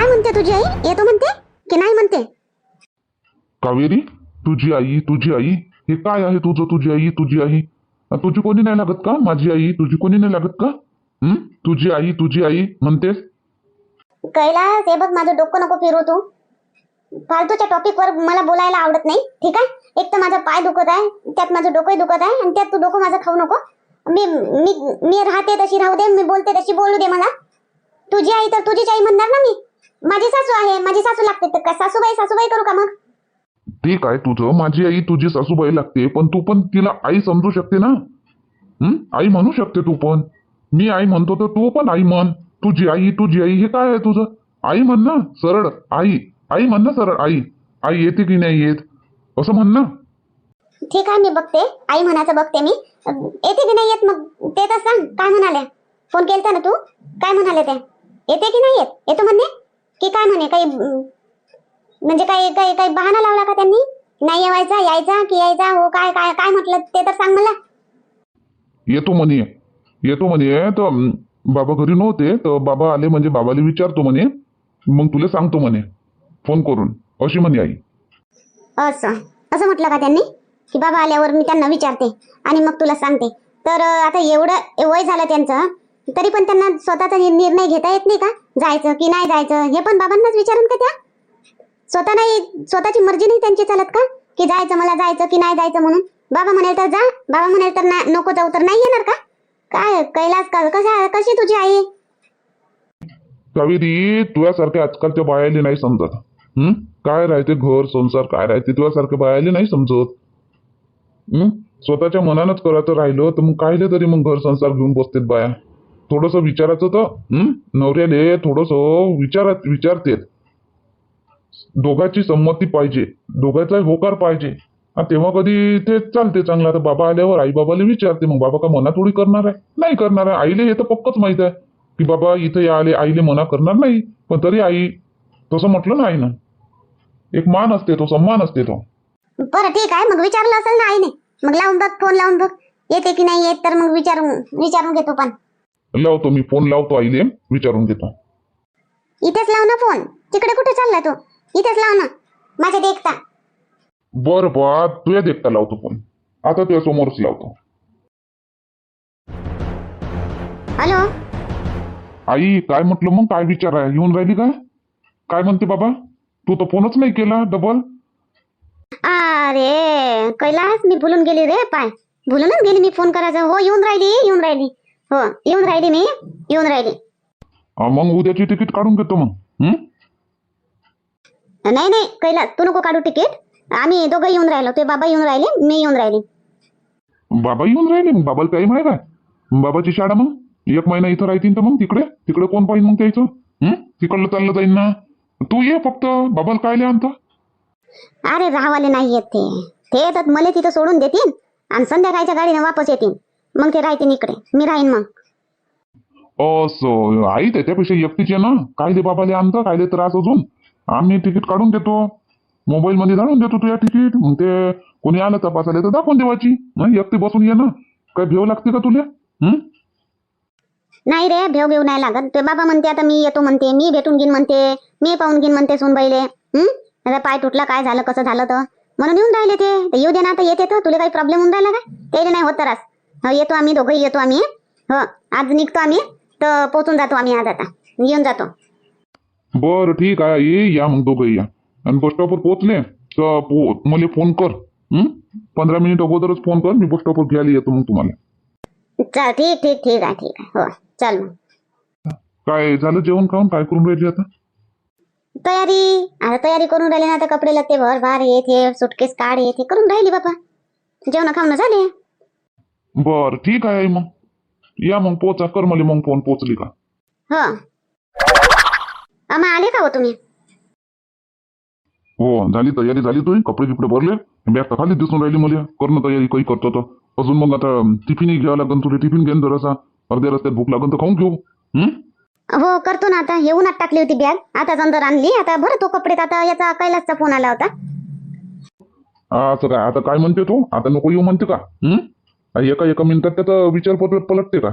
काय म्हणते तुझी आई? येतो म्हणते? की नाही म्हणते? कावेरी तुझी आई तुझी आई हे काय आहे तुझं तुझी आई तुझी आई? तुझी कोणी नाही लागत का? माझी आई तुझी कोणी नाही लागत का? हं? तुझी आई तुझी आई म्हणतेस? कैलास हे बघ माझं डोकं नको फिरू तू. फालतूच्या टॉपिक वर मला बोलायला आवडत नाही ठीक आहे? एक तर माझा पाय दुखत आहे त्यात माझं डोकंही दुखत आहे आणि त्यात तू डोकं माझं खाऊ नको. मी मी मी राहते तशी राहू दे मी बोलते तशी बोलू दे मला. तुझी आई तर तुझीच आई म्हणणार ना मी? माझी सासू आहे माझी सासू लागते तर का? सासूबाई सासूबाई करू का मग? ठीक आहे तुझं माझी आई तुझी सासूबाई लागते पण तू पण तिला आई समजू शकते ना? हं? आई म्हणू शकते तू पण. मी आई म्हणतो तर तू पण आई म्हण. तुझी आई तुझी आई हे काय आहे तुझं? आई म्हण ना सरळ आई. आई म्हण ना सरळ आई. आई येते की नाही येत? असं म्हण ना. ठीक आहे मी बघते. आई म्हणायचं बघते मी. अं, येते की नाही येत मग? ते तर सांग. काय म्हणाले? फोन केलता ना तू? काय म्हणाले ते? येते की नाही येत? येतो म्हणणे? की काय म्हणे काही म्हणजे काही काही काही बहाणा लावला का त्यांनी? नाही येवायचा यायचा की यायचा हो काय काय काय म्हटलं ते तर सांग मला. येतो म्हणे येतो म्हणे तर बाबा घरी नव्हते तर बाबा आले म्हणजे बाबाला विचारतो म्हणे मग तुला सांगतो म्हणे फोन करून अशी म्हणे आई. असं असं म्हटलं का त्यांनी? की बाबा आल्यावर मी त्यांना विचारते आणि मग तुला सांगते. तर आता एवढं वय झालं त्यांचं तरी पण त्यांना स्वतःचा निर्णय घेता येत नाही का? जायचं की नाही जायचं? हे पण बाबांनाच विचारून का त्या? स्वतः नाही स्वतःची मर्जी नाही त्यांची चालत का? की जायचं मला जायचं की नाही जायचं म्हणून? बाबा म्हणेल तर जा. बाबा म्हणेल तर ना- नको जाऊ तर नाही येणार का? काय कैलास का कशा कशी तुझी आई? कावेरी तुझ्यासारख्या आजकालच्या बायाली नाही समजत. हम्म काय राहते घर संसार काय राहते तुझ्यासारख्या बायाली नाही समजत. हम्म स्वतःच्या मनानच करायचं राहिलं तर मग कायले तरी मग घर संसार घेऊन बसतेत बाया? थोडस विचारायचं तर नवऱ्याले थोडस विचारात विचारते दोघांची संमती पाहिजे दोघांचा होकार पाहिजे. तेव्हा कधी ते चालते चांगलं. आता बाबा आल्यावर आई बाबाला विचारते मग बाबा का मना थोडी करणार आहे? नाही करणार आहे. आईले हे तर पक्कच माहीत आहे. की बाबा इथं या आले आईले मना करणार नाही. पण तरी आई तसं म्हटलं ना आईनं. एक मान असते तो सम्मान असते तो. बरं ठीक आहे. मग विचारलं असेल ना आईने. मग लावून बघ फोन लावून बघ. येते की नाही येत तर मग विचारून विचारून घेतो पण. लावतो मी फोन लावतो आईले विचारून घेतो. इथेच लाव ना फोन तिकडे कुठे चालला तू? इथेच लाव ना. माझ्या देखता बरं बा तुया देखता लावतो फोन आता तुझ्या समोरच लावतो. हॅलो? आई काय म्हटलं मग? काय विचार आहे? येऊन राहिली का? काय म्हणते बाबा? तू तर फोनच नाही केला डबल अरे कैलास मी भुलून गेली रे पाय. भुलूनच गेली मी फोन करायचं. हो येऊन राहिली येऊन राहिली. हो येऊन राहिली मी. येऊन राहिली. मग उद्याची तिकीट काढून घेतो मग. हं? नाही नाही कैलास तू नको काढू तिकीट. आम्ही दोघं येऊन राहिलो ते बाबा येऊन राहिले मी येऊन राहिली. बाबा येऊन राहिले? मग बाबाला माहिती काय? बाबाची शाळा मग? एक महिना इथं राहतील तर मग तिकडे? तिकडे कोण पाहिजे मग त्याचं? हं? तिकडलं चाललं जाईन ना. तू ये फक्त बाबाला काय लिहा आणता? अरे राहवाले नाही येत ते. ते येतात मला तिथं सोडून देतील आणि संध्याकाळच्या गाडीने वापस येतील. मग ते राहतील इकडे. मी राहीन मग. असं आई त्याच्यापेक्षा एकटीच आहे ना. कायले बाबाले आणता कायले त्रास अजून. आम्ही तिकीट काढून देतो. मोबाईल मध्ये जाणून देतो तुझ्या तिकीट. मग ते कोणी आलं तपासायला तर दाखवून देवाची? एकटी बसून ये ना. काय भेव लागते का तुला? हं? नाही रे भेव भेव नाही लागत. ते बाबा म्हणते आता मी येतो म्हणते. मी भेटून घेईन म्हणते. मी पाहून घेईन म्हणते सुनबाईले. हं? आता पाय तुटला काय झालं कसं झालं तर. म्हणून येऊन राहिले ते. येऊ दे ना आता येते तर. तुला काही प्रॉब्लेम होऊन राहिला का त्याला नाही होत त्रास. हो येतो आम्ही दोघंही येतो आम्ही. हो आज निघतो आम्ही तर पोचून जातो आम्ही आज आता. येऊन जातो. बरं ठीक आहे ये या मग दोघं या. आणि बस स्टॉपवर पोहोचले तर पो मला फ़ोन कर हं? पंधरा मिनिट अगोदरच फ़ोन कर मी बस स्टॉपवर घ्यायला येतो मग तुम्हाला. चल ठीक ठीक ठीक आहे ठीक आहे. हो चल मग. काय झालं जेवण खाऊन? काय करून राहिली आता? तयारी. आता तयारी करून राहिली ना आता कपडे लत्ते भर भार हे सुटकेस काढ हे करून राहिली बाबा जेवण खावणं झाले. बरं ठीक आहे आई मग या मग पोचा कर मला मग फोन पोचली का हो आम्हा आले का हो तुम्ही हो झाली तयारी झाली तुझी कपडे बिपडे भरले बॅग तर खाली दिसून राहिली मला करणं तयारी काही करतो तर अजून मग आता टिफिनही घ्यावं लागेल तुला टिफिन घेऊन जरासा अर्ध्या रस्त्यात भूक लागेल तर खाऊन घेऊ हं? हो करतो ना आता येऊनच टाकली होती बॅग आता अंदर आणली आता बरं तो कपडे आता याचा कैलासचा फोन आला होता असं काय आता काय म्हणते तू आता नको येऊ म्हणते का हं? एका एका मिनिटात त्याचा विचार पलट पलटते का?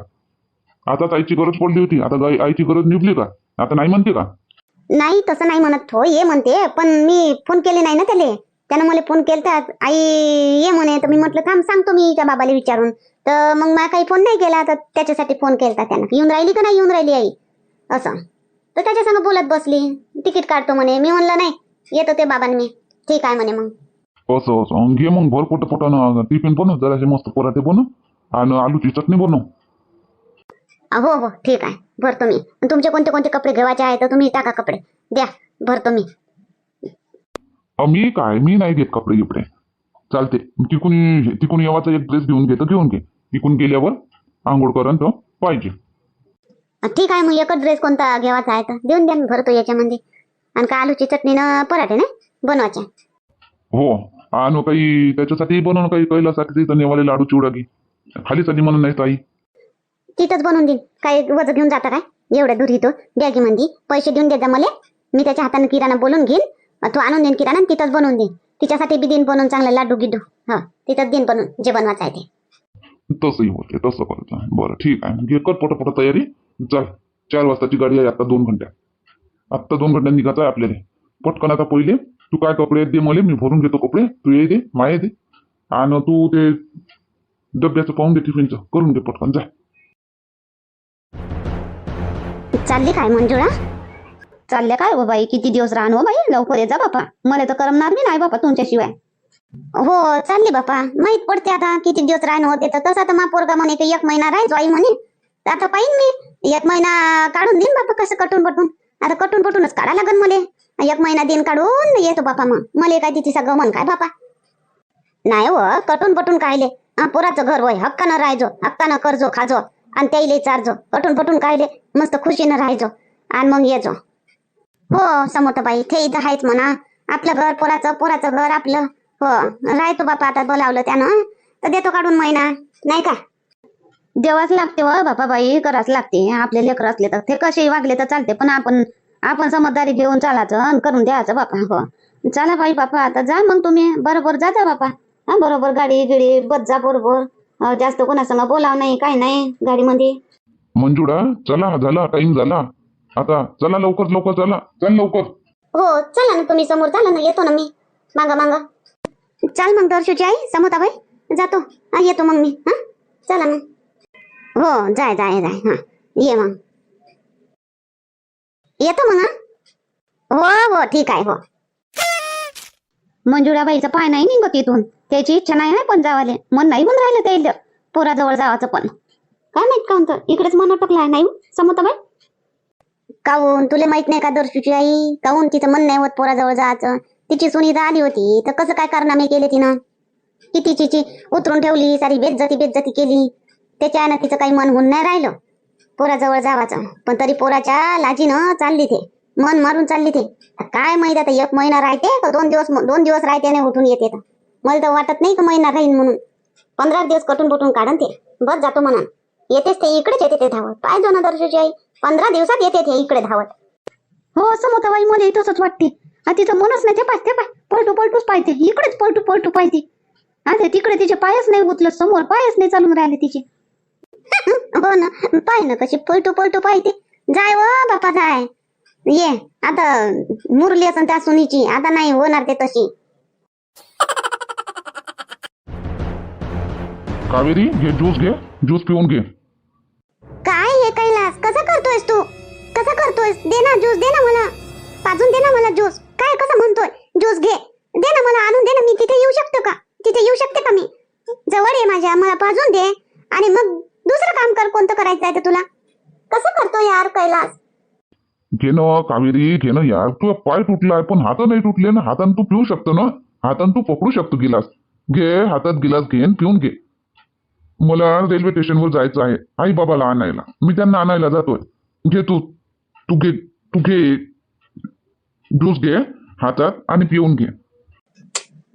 आताच आईची गरज पडली होती. आता गाई- आईची गरज निभली का? आता नाही म्हणते का? नाही तसं नाही म्हणत. हो ये म्हणते. पण मी फोन केले नाही ना त्याले. त्यानं मला फोन केलता. आई ये म्हणे. तर मी म्हटलं थांब सांगतो मी त्या बाबाला विचारून. तर मग मला काही फोन नाही केला. तर त्याच्यासाठी फोन केलता त्यानं. येऊन राहिली का नाही? येऊन राहिली आई. असं. तर त्याच्या संग बोलत बसली. तिकीट काढतो म्हणे. मी म्हणलं नाही येतो ते बाबांनी मी. ठीक आहे म्हणे मग. असं? असं घे मग भर पोट पोटानं टिफिन बनव जरासे मस्त पराठे बनव आणि आलूची चटणी बनव. हो हो ठीक आहे. भरतो मी. तुमचे कोणते कोणते कपडे घेवायचे आहे तर तुम्ही टाका कपडे. द्या भरतो मी. मी काय? मी नाही घेत कपडे गिपडे. चालते. तिकून तिकून येवाचा एक ड्रेस घेऊन घे तर घेऊन घे. तिकून गेल्यावर आंघोळ करण तो पाहिजे. ठीक आहे मग एकच ड्रेस कोणता घेवायचा आहे तर देऊन द्या मी भरतो याच्यामध्ये. आणि का आलूची चटणी ना पराठे ना बनवायचे हो. आणि काही त्याच्यासाठी बनवणं काही कैलासाठी तिथं नेवाले लाडू चिवडा घे. खालीच आधी म्हणून नाही ताई. तिथंच बनवून देईन. काय वज घेऊन जाता काय? एवढ्या दूर इथं. बॅगीमध्ये पैसे देऊन देजा मला. मी त्याच्या हाताने किराणा बोलून घेईन. तू आणून देईन किराणा तिथंच बनवून देईन. तिच्यासाठी बी देईन बनवून चांगला लाडू गिड्डू हा तिथंच देईन बनवून. जे बनवायचं आहे ते. तसंही होते तसं करायचं बरं ठीक आहे. घे कर पोटा तयारी. चल चार वाजताची गाडी आहे आता दोन घंट्या. आत्ता दोन घंट्यात निघायचं आहे आपल्याला. पटकन आता पहिले तू काय कपडे आहेत दे मला मी भरून घेतो कपडे. तू ये दे माये दे. आणि तू ते डब्याचं पाहून दे टिफिनचं करून दे पटकन जा. चालली काय मंजुळा? चालले काय हो बाई? किती दिवस राहण हो बाई? लवकर ये जा बापा. मला तर करमणार बी नाही बापा तुमच्याशिवाय. हो चालली बापा. माहीत पडते आता किती दिवस राहणं होते तर. तसं तर मा पोरगा म्हणे की एक महिना राहायचो आई म्हणे. तर आता पाहिन मी. एक महिना काढून देईन बापा कसं कटून पटून आता कटून पटूनच काढा लागन मला. एक महिना दिन काढून येतो बापा मग. मला काय तिथे सगळं मन काय बापा? नाही हो कटून पटून कायले. पोराचं घर वय हक्कानं राहायचो हक्कानं करजो खाजो. आणि त्याईले चारजो कटून पटून कायले मस्त खुशीनं राहायचो. आणि मग येजो. हो समोर बाई ते इथं आहेच म्हणा. आपलं घर पोराचं पोराचं घर आपलं. हो राहतो बापा आता बोलावलं त्यानं. तर देतो काढून महिना. नाही का? देवाच लागते व बापा बाई कराच लागते. आपले लेकर असले तर. ते कसे वागले तर चालते पण आपण आपण समजदारी घेऊन चालायचं आणि करून द्यायचं बापा हो. चला बाई बापा आता जा मग तुम्ही. बरोबर जा जा बापा. हा बरोबर गाडी गिडी बस जा बरोबर. जास्त कोणासंग बोलाव नाही काय नाही गाडीमध्ये. मंजुळा चला झाला टाइम झाला. आता चला लवकर लवकर चला. चल लवकर. हो चला ना तुम्ही समोर चला ना येतो ना मी. मागा मागा. चाल मग दर्शूची आई समोता बाई. जातो. येतो मग मी. हा चला मग हो जाय जाय जाय. हा ये मग. येतो मग हा हो हो ठीक आहे हो. मंजुळाबाईचा पाय नाही निघत इथून. त्याची इच्छा नाही आहे पण जावाले. मन नाही म्हणून राहिलं त्याला पोराजवळ जावाचं पण. काय माहीत का म्हणतो? इकडेच मन अटकलं आहे नाही समोता बाई काहून? तुला माहीत नाही का दर्शूची आई? काहून तिचं मन नाही होत पोराजवळ जायचं? तिची सुनीता आली होती. तर कसं काय कारनामे केले तिनं? किती चिची उतरून ठेवली सारी बेज्जती बेज्जती केली त्याच्यानं तिचं काही मन होऊन नाही राहिलं. पोराजवळ जावाचं. पण तरी पोराच्या लाजीनं चालली ते. मन मारून चालली ते. काय माहीत आता एक महिना राहते का दोन दिवस दोन दिवस राहते आणि उठून येते तर मला तर वाटत नाही का महिना राहीन म्हणून. पंधरा दिवस कटून पटून काढन ते. बस जातो म्हणून. येतेच ते इकडेच येते ते धावत. काय ना दर्शूची आई. पंधरा दिवसात येते ते इकडे धावत. हो असं मोठं बाई मला तसंच वाटते. हा तिचं मनच नाही. ते पाय ते पाय. पलटू पलटूच पाहिजे इकडेच पलटू पलटू पाहिजे हा ते तिकडे तिचे पायच नाही उतलं समोर पायच नाही चालून राहिले तिचे. हो ना. पाय ना कशी पलटू पलटू पाहिजे जाय व बापा जाय. ये आता मुरली असं त्या सुनीची. आता नाही होणार ते तशी. कावेरी घे ज्यूस घे. ज्यूस पिऊन घे. काय हे कैलास? कसं करतोयस तू? कसं करतोयस? दे ना ज्यूस दे ना मला. पाजून दे ना मला ज्यूस काय कसं म्हणतोय? ज्यूस घे. दे ना मला आणून दे ना. मी तिथे येऊ शकतो का? तिथे येऊ शकते का मी? जवळ आहे माझ्या. मला पाजून दे. आणि मग दुसरं काम कर कोणतं करायचं आहे ते तुला? कसं करतो यार कैलास? घे ना कावेरी घे ना यार तुझा पाय तुटलाय पण हात नाही तुटले ना हातानं तू पिऊ शकतो ना? हातानं तू पकडू शकतो गिलास. घे हातात गिलास घे आणि पिऊन घे. मला रेल्वे स्टेशनवर जायचं आहे. आई बाबाला आणायला. मी त्यांना आणायला जातोय. घे तू. तू घे तू घे. ज्यूस घे हातात आणि पिऊन घे.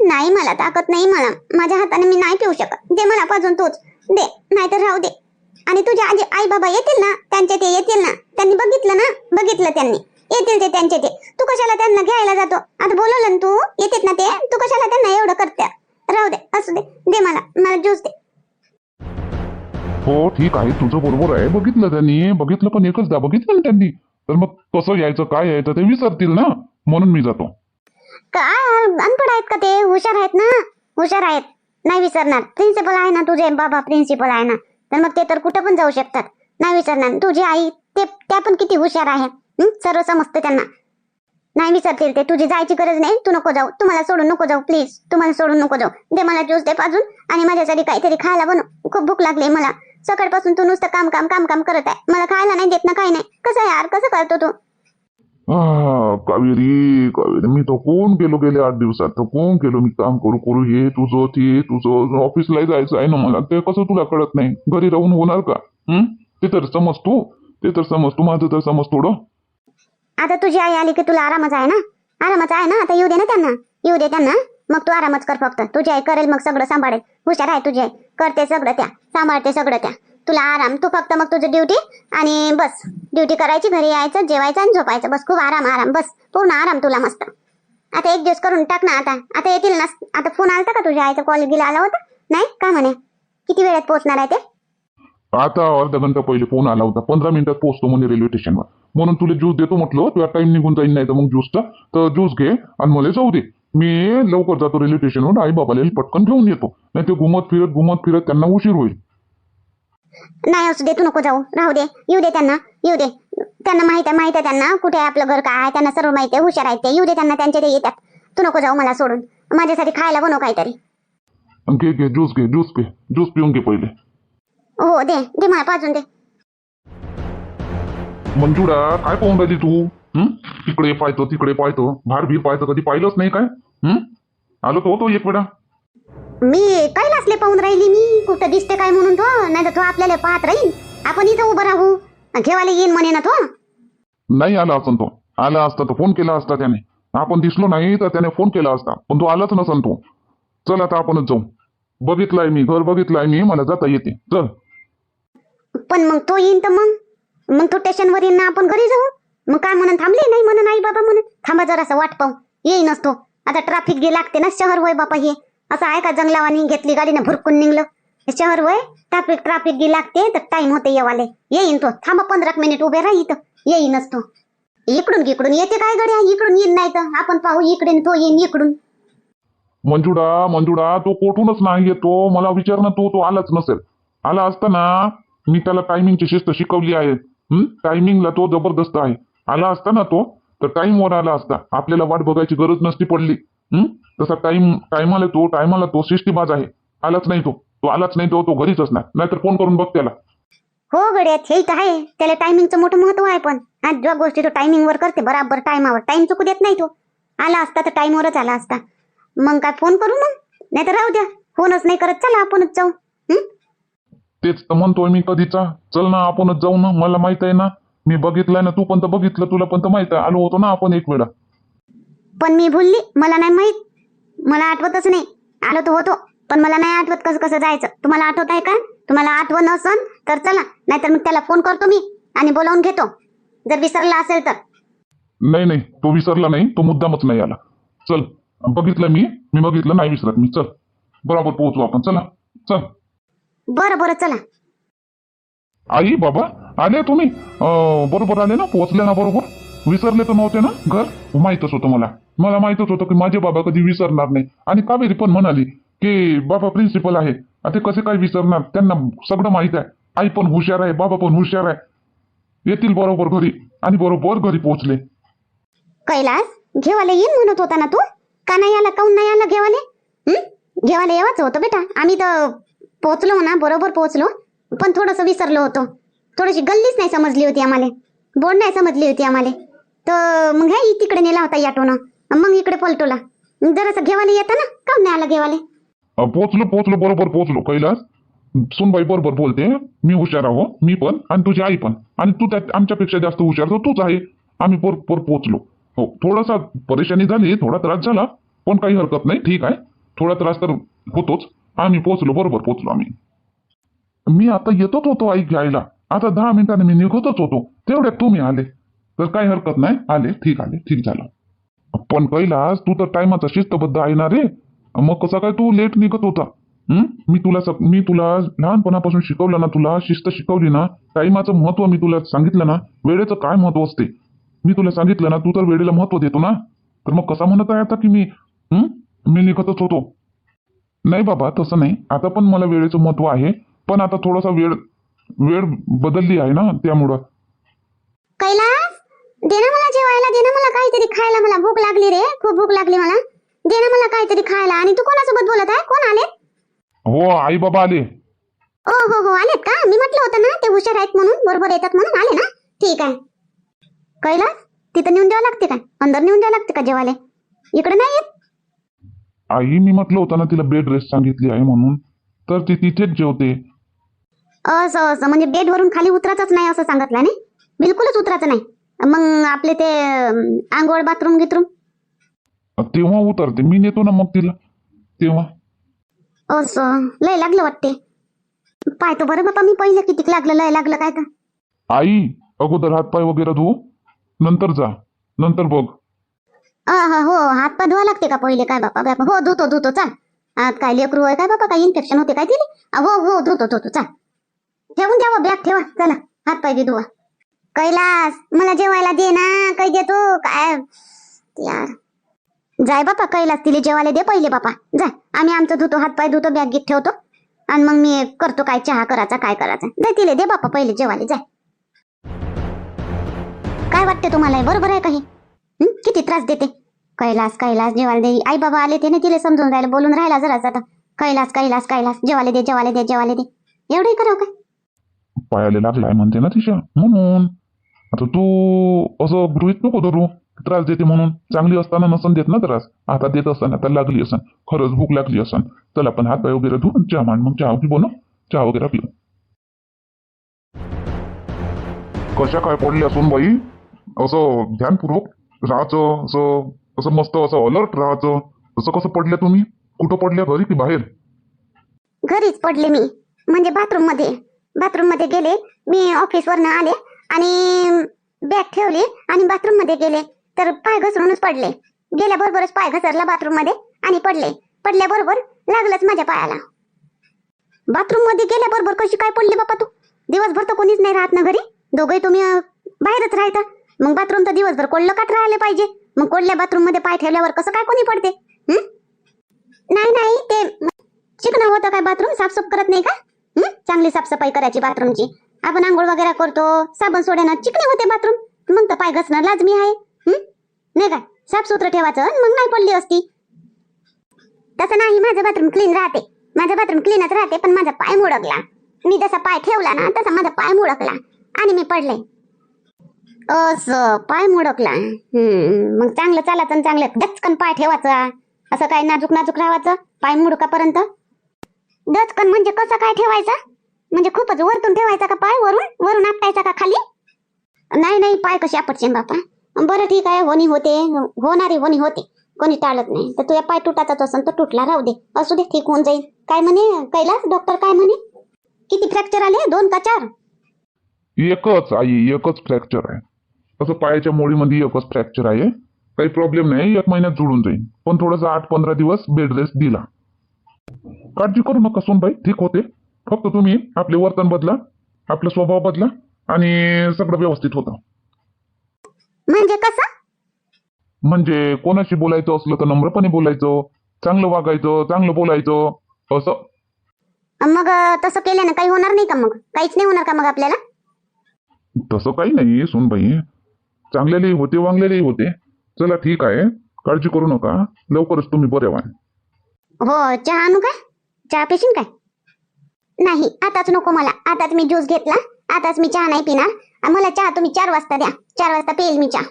नाही मला ताकद नाही मला. माझ्या हाताने मी नाही पिऊ शकत. दे मला पाजून तूच. दे नाहीतर राहू दे. आणि तुझ्या आजी आई बाबा येतील ना त्यांचे ते येतील ना त्यांनी बघितलं ना बघितलं त्यांनी. येतील ते त्यांचे ते. तू कशाला त्यांना घ्यायला जातो? आता बोलवलं ना तू? येतात ना ते? तू कशाला त्यांना एवढं करते राहू दे असू दे. दे मला मला ज्यूस दे. हो ठीक आहे. तुझं बरोबर आहे. बघितलं त्यांनी. बघितलं पण एकचदा बघितलं ना त्यांनी. तर मग कसं यायचं काय यायचं ते विसरतील ना? म्हणून मी जातो. काय अनपड आहेत का ते? हुशार आहेत ना? हुशार आहेत. नाही विसरणार. प्रिन्सिपल आहे ना तुझे. बाबा प्रिन्सिपल आहे ना. तर मग ते तर कुठं पण जाऊ शकतात. नाही विचारणार तुझी आई ते त्या पण किती हुशार आहे. सर्व समजतं त्यांना. नाही विचारतील ते. तुझी जायची गरज नाही. तू नको जाऊ. तुम्हाला सोडून नको जाऊ. प्लीज तुम्हाला सोडून नको जाऊ. दे मला ज्यूस दे पाजून आणि माझ्यासाठी काहीतरी खायला बनव. खूप भूक लागली मला. सकाळपासून तू नुसतं काम काम काम काम करत आहे. मला खायला नाही देत ना काही नाही. कसं यार? कसं करतो तू? कावेरी कावेरी. मी थकून कोण गेलो गेले आठ दिवसात? तो कोण गेलो मी काम करू करू हे तुझं ते तुझं. ऑफिसला जायचं आहे ना मला? ते कसं तुला कळत नाही? घरी राहून होणार का? हम्म ते तर समज तू. ते तर समज तू. माझं तर समज थोडं. आता तुझी आई आली की तुला आरामच आहे ना? आरामच आहे ना? आता येऊ दे ना त्यांना. येऊ दे त्यांना. मग तू आरामच कर फक्त. तुझी आई करेल मग सगळं सांभाळेल. हुशार आहे तुझी आई. करते सगळं त्या. सांभाळते सगळं त्या. तुला आराम. तू फक्त मग तुझी ड्युटी आणि बस. ड्युटी करायची घरी यायचं जेवायचं आणि झोपायचं. बस खूप आराम आराम. बस. पूर्ण आराम तुला मस्त. आता एक दिवस करून टाक ना आता. आता येतील ना. आता फोन आलता का तुझ्या आईचा कॉल गेला आला होता? नाही? का म्हणे? किती वेळात पोहोचणार आहे ते? आता अर्धा घंटा पहिले फोन आला होता. पंधरा मिनिटात पोहोचतो म्हणे रेल्वे स्टेशनवर म्हणून तुला ज्यूस देतो म्हटलं. तुला टाइम निघून जाईल नाही तर मग ज्यूसचा तर ज्यूस घे आणि मला जाऊ दे. मी लवकर जातो रेल्वे स्टेशनवर आई बाबाला पटकन घेऊन येतो. नाही ते घुमत फिरत घुमत फिरत त्यांना उशीर होईल. नाही असू दे तू नको जाऊ. राहू दे येऊ दे त्यांना येऊ दे. त्यांना माहीत आहे माहीत आहे त्यांना कुठे आहे आपलं घर काय आहे त्यांना सर्व माहिती आहे हुशार आहेत ते. येऊ दे त्यांना त्यांचे ते येतात. तू नको जाऊ मला सोडून. माझ्यासाठी खायला बनव काहीतरी. घे घे ज्यूस घे ज्यूस घे. ज्यूस पिऊन घे पहिले. हो दे दे मला पाजून दे. मंजुळा काय पाहून राहिली तू? हं? तिकडे पाहतो तिकडे पाहतो. भार भीर पाहतो कधी पाहिलंच नाही काय? हं? आलो तो होतो एक वेळा? मी कैलासले पाहून राहिली मी कुठं दिसते काय म्हणून तो? नाही तर तो आपल्याला पाहत राहील. आपण इथं उभं राहू. घेवायला येईन म्हणे ना तो. नाही आला असं तो. आला असता तर फोन केला असता त्याने. आपण दिसलो नाही तर त्याने फोन केला असता. पण तो आलाच नसन तो. चल आता आपणच जाऊ. बघितलाय मी घर बघितलाय मी मला जाता येते. चल. पण मग तो येईन तर मग? मग तो स्टेशनवर येईन ना आपण घरी जाऊ? मग काय म्हणून थांबले? नाही म्हणून आई बाबा म्हणून. थांबा जरासं वाट पाहू. येईनच तो. आता ट्रॅफिक गे लागते ना शहर वय बापा हे. असं आहे का जंगलावानी घेतली गाडीने भुरकून निघलं. याच्यावर वय ट्रॅफिक ट्रॅफिक गे लागते तर टाइम होते येवाले. येईन तो. थांबा पंधरा मिनिट उभे राही इथं. येईनच तो. इकडून इकडून येते काय गड्या? इकडून येईन नाही तर. आपण पाहू इकडे तो येईन इकडून. मंजुडा मंजुडा तो कोठूनच नाही येतो. मला विचार ना तो तो आलाच नसेल. आला असताना मी त्याला टायमिंगची शिस्त शिकवली आहे. टायमिंगला तो जबरदस्त आहे. आला असता ना तो तर टाइमवर आला असता. आपल्याला वाट बघायची गरज नसती पडली. हं? तसा टाइम टायमाला तो टायमाला तो शिस्तीबाज आहे. आलाच नाही तो. तो आलाच नाही तो तो घरीच असणार. नाहीतर फोन करून बघ त्याला. हो गड्या हे तर आहे. त्याला टायमिंगचं मोठं महत्त्व आहे पण. आज ज्या गोष्टी तो टायमिंगवर करते बराबर टायमावर टाइम चुकू देत नाही तो. आला असता तर टाइमवरच आला असता. मग काय फोन करू मग? नाही तर राहू द्या. फोनच नाही करत चला आपणच जाऊ. हं? तेच तर म्हणतोय मी कधीचा. चल ना आपणच जाऊ ना. मला माहीत आहे ना. मी बघितलंय ना तू पण तर बघितलं तुला पण तर माहीत आहे. आलो होतो ना आपण एक वेळा. पण मी भुलली. मला नाही माहीत. मला आठवतच नाही. आलो तर होतो. पण मला नाही आठवत कसं कसं जायचं. तुम्हाला आठवत आहे का? तुम्हाला आठवण असन तर चला. नाहीतर मग त्याला फोन करतो मी आणि बोलावून घेतो. जर विसरला असेल तर. नाही नाही. तो विसरला नाही. तो मुद्दामच नाही आला. चल. बघितलं मी. मी बघितलं नाही विसरत मी. चल. बरोबर पोहोचू आपण. चला. चल. बरं बरं. चला. आई बाबा आले तुम्ही? अं, बरोबर आले ना? पोहोचले ना बरोबर? विसरले तर नव्हते ना? घर? माहीतच होतं मला. मला माहितच होतं की माझे बाबा कधी विसरणार नाही. आणि कावेरी पण म्हणाली की बाबा प्रिन्सिपल आहे. आता कसे काय विसरणार? त्यांना सगळं माहीत आहे. आई पण हुशार आहे बाबा पण हुशार आहे. येतील बरोबर घरी. आणि बरोबर घरी पोहोचले. कैलास घेवाले येईन म्हणत होता ना तू? का नाही आला काऊन नाही आला घेवाले? घेवाले येवाच होतं बेटा. आम्ही तर पोहोचलो ना बरोबर पोहोचलो. पण थोडस विसरलो होतो. थोडीशी गल्लीच नाही समजली होती आम्हाला. बोर्ड नाही समजली होती आम्हाला. तर मग हे तिकडे नेला होता याटोनं मग इकडे पलटोला. जरासं घेवाले येतं ना? काऊन नाही आला घेवाले पोचलो पोचलो बरोबर पोचलो कैलास. सुनबाई बरोबर बोलते मी हुशार आहो मी पण आणि तुझी आई पण. आणि तू त्यात आमच्यापेक्षा जास्त हुशार तर तूच आहे. आम्ही बरोबर पोचलो. हो थोडासा परेशानी झाली थोडा त्रास झाला पण काही हरकत नाही ठीक आहे. थोडा त्रास तर होतोच. आम्ही पोचलो बरोबर पोचलो आम्ही. मी आता येतोच होतो आई घ्यायला. आता दहा मिनिटांनी मी निघतच होतो. तेवढ्यात तुम्ही आले. तर काही हरकत नाही आले ठीक आले ठीक झालं. पण कैलास तू तर टायमाचा शिस्तबद्ध आहे ना रे. मग कसं काय तू लेट निघत होता? मी तुला मी तुला लहानपणापासून शिकवलं ना तुला शिस्त शिकवली ना टाइमाचं महत्त्व मी तुला सांगितलं ना वेळेचं काय महत्त्व असते? मी तुला सांगितलं ना तू तर वेळेला महत्त्व देतो ना. तर मग कसा म्हणत आहे आता की मी? मी निघतच होतो. नाही बाबा तसं नाही. आता पण मला वेळेचं महत्त्व आहे पण आता थोडासा वेळ वेळ बदलली आहे ना त्यामुळं. दे ना मला जेवायला दे ना मला काहीतरी खायला. मला भूक लागली रे. खूप भूक लागली मला. दे ना मला काहीतरी खायला. आणि तू कोणासोबत बोलत आहे? कोण आले? हो आई बाबा आले. ओ हो हो आलेत का? मी म्हटलं होतं ना ते हुशार आहेत म्हणून बरोबर येतात म्हणून आले ना? ठीक आहे. कैलास तिथं नेऊन द्यावं लागते काय? अंदर नेऊन द्यावं लागते का जेवायला? इकडे नाही येत? आई मी म्हटलं होतं ना तिला बेड रेस्ट सांगितली आहे म्हणून. तर ती तिथेच जेवते. असं असं. म्हणजे बेडवरून खाली उतरायचंच नाही असं सांगितलं नाही? बिलकुलच उतरायचं नाही. मग आपले ते आंघोळ बाथरूम गिथरूम? तेव्हा उतरते. मी नेतो ना मग तिला. तेव्हा. असं. लय लागलं वाटते. पाहतो बरं बापा मी पहिले किती लागलं लय लागलं काय तर. आई अगोदर हातपाय वगैरे धुवू नंतर जा. नंतर बघ. हा हो. हात पाय धुवा लागते का पहिले? काय बापा बापा. हो धुतो धुतो. चाल. आत काय लेकरू आहे काय बापा? काय इन्फेक्शन होते काय तिले? अ, हो हो. धुतो धुतो. चाल. ठेवून द्यावा बॅग ठेवा. चला. हात पाय बी धुवा. कैलास मला जेवायला दे ना काही देतो काय? यार. जाय बापा कैलास तिले जेवायला दे पहिले बापा. जाय आम्ही आमचं धुतो हात पाय धुतो बॅग गीत ठेवतो. आणि मग मी करतो काय चहा करायचा काय करायचा. दे तिले दे बापा पहिले जेवायला जाय काय वाटते तुम्हाला बरोबर आहे काही किती त्रास देते? कैलास कैलास जेवायला दे. आई बाबा आले ते ना तिला समजून राहिले बोलून राहिला जरा आता कैलास कैलास कैलास जेवायला दे जेवायला दे जेवायला दे. एवढंही करावं काय? पायाला लागलाय म्हणते ना तिच्या म्हणून. आता तू असं गृहित नको धरू त्रास देते म्हणून. चांगली असताना नसन देत ना त्रास. आता देत असताना आता लागली असन. खरंच भूक लागली असन. चल आपण हात पाय वगैरे धुवून चहा मान मग चहा पिऊ ना चहा वगैरे पिऊ कशा काय पडल्या असून बाई? असं ध्यानपूर्वक राहायचं असं असं मस्त असं अलर्ट राहायचं. असं कसं पडल्या तुम्ही? कुठं पडल्या? घरी की बाहेर? घरीच पडले मी. म्हणजे बाथरूममध्ये. बाथरूममध्ये गेले. मी ऑफिस वरनं आले. आणि बॅग ठेवली आणि बाथरूममध्ये गेले. तर पाय घसरूनच पडले. गेल्याबरोबरच पाय घसरला बाथरूममध्ये आणि पडले. पडल्याबरोबर लागलंच माझ्या पायाला. बाथरूममध्ये गेल्याबरोबर कशी काय पडली बापा तू? दिवसभर तर कोणीच नाही राहत ना घरी. दोघंही तुम्ही बाहेरच राहता. मग बाथरूम तर दिवसभर कोल्ड काट राहिले पाहिजे. मग कोडल्या बाथरूममध्ये पाय ठेवल्यावर कसं काय कोणी पडते? नाही नाही ते चिकन होतं काय बाथरूम साफसूफ करत नाही का? चांगली साफसफाई करायची बाथरूमची आपण आंघोळ वगैरे करतो साबण सोड्यानं चिकणे होते बाथरूम. मग तर पाय घसणं लाजमी आहे. नाही काय साफसुथरं ठेवायचं मग नाही पडली असती. तसं नाही माझं बाथरूम क्लीन राहते. माझं बाथरूम क्लीनच राहते पण माझा पाय मुडकला. मी जसा पाय ठेवला ना तसा माझा पाय मुडकला. आणि मी पडले. असं पाय मुडकला. हम्म मग चांगलं चालायचं आणि चांगलं दचकन पाय ठेवायचा. असं काय नाजूक नाजूक राहायचं? पाय मुडकापर्यंत? दचकन म्हणजे कसं काय ठेवायचं? म्हणजे खूपच वरतून ठेवायचा का पाय वरून? वरून आपटायचा का खाली? नाही नाही पाय कसे आपटचे बापा? बरं ठीक आहे होणी होते. होणारी होणी होते. कोणी टाळत नाही. तर तुझ्या पाय तुटाचाच असेल तर तुटला राहू दे. असू दे ठीक होऊन जाईल. काय म्हणे? कैलास डॉक्टर काय म्हणे? किती फ्रॅक्चर आले? दोन का चार? एकच आई एकच फ्रॅक्चर आहे. असं पायाच्या मोडीमध्ये एकच फ्रॅक्चर आहे. काही प्रॉब्लेम नाही. एक महिन्यात जुळून जाईल पण थोडंसं आठ पंधरा दिवस बेड रेस्ट दिला. काळजी करू नका सोनबाई. ठीक होते. फक्त तुम्ही आपले वर्तन बदला आपला स्वभाव बदला आणि सगळं व्यवस्थित होतं. म्हणजे कसं? म्हणजे कोणाशी बोलायचं असलं तर नम्रपणे बोलायचं चांगलं वागायचं चांगलं बोलायचं असं. मग तसं केल्यानं काही होणार नाही का मग? काहीच नाही होणार का मग आपल्याला? तसं काही नाही सोनबाई चांगलेलेही होते वांगलेलेही होते. चला ठीक आहे काळजी करू नका. लवकरच तुम्ही बरे व्हाल. हो चहा आणू काय? चहा पिशीन काय? नाही आताच नको मला. आताच मी ज्यूस घेतला. आताच मी चहा नाही पिणार. आणि मला चहा तुम्ही चार वाजता द्या. चार वाजता पेल मी चहा.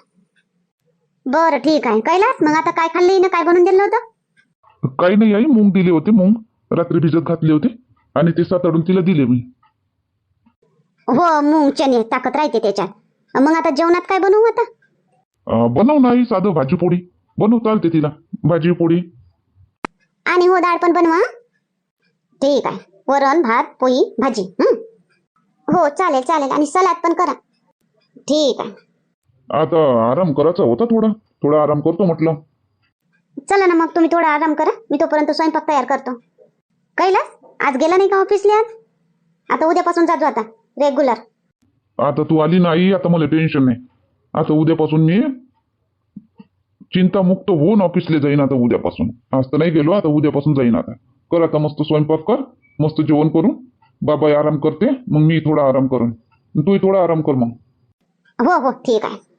बरं ठीक आहे. कैलास मग आता काय खाल्लं हिनं? काय बनवून दिलं होतं? काही नाही आई मूग दिले होते मूग. रात्री भिजत घातले होते. आणि ते साताडून तिला दिले मी. हो मूग चणे. ताकद राहते त्याच्यात. मग आता जेवणात काय बनवू आता? अं, बनव नाही साधं भाजी पोळी. बनव चालते तिला. भाजी पोळी. आणि हो डाळ पण बनवा ठीक आहे. वरण भात पोळी भाजी. हं? हो चालेल चालेल. आणि सलाद पण करा. ठीक आहे. आता आराम करायचा होता थोडा. थोडा आराम करतो म्हटलं. चला ना मग तुम्ही थोडा आराम करा. मी तोपर्यंत स्वयंपाक तयार करतो. कैलास आज गेला नाही का ऑफिसला आज? आता उद्यापासून जातो आता रेग्युलर आता तू आली नाही आता मला टेन्शन नाही आता उद्यापासून मी चिंतामुक्त होऊन ऑफिसला जाईन आता उद्यापासून. आज तर नाही गेलो आता उद्यापासून जाईन आता. कर आता मस्त स्वयंपाक कर मस्त जेवण करून. बाबा आराम करते मग मी थोडा आराम करून. तूही थोडा आराम कर मग. हो हो ठीक आहे.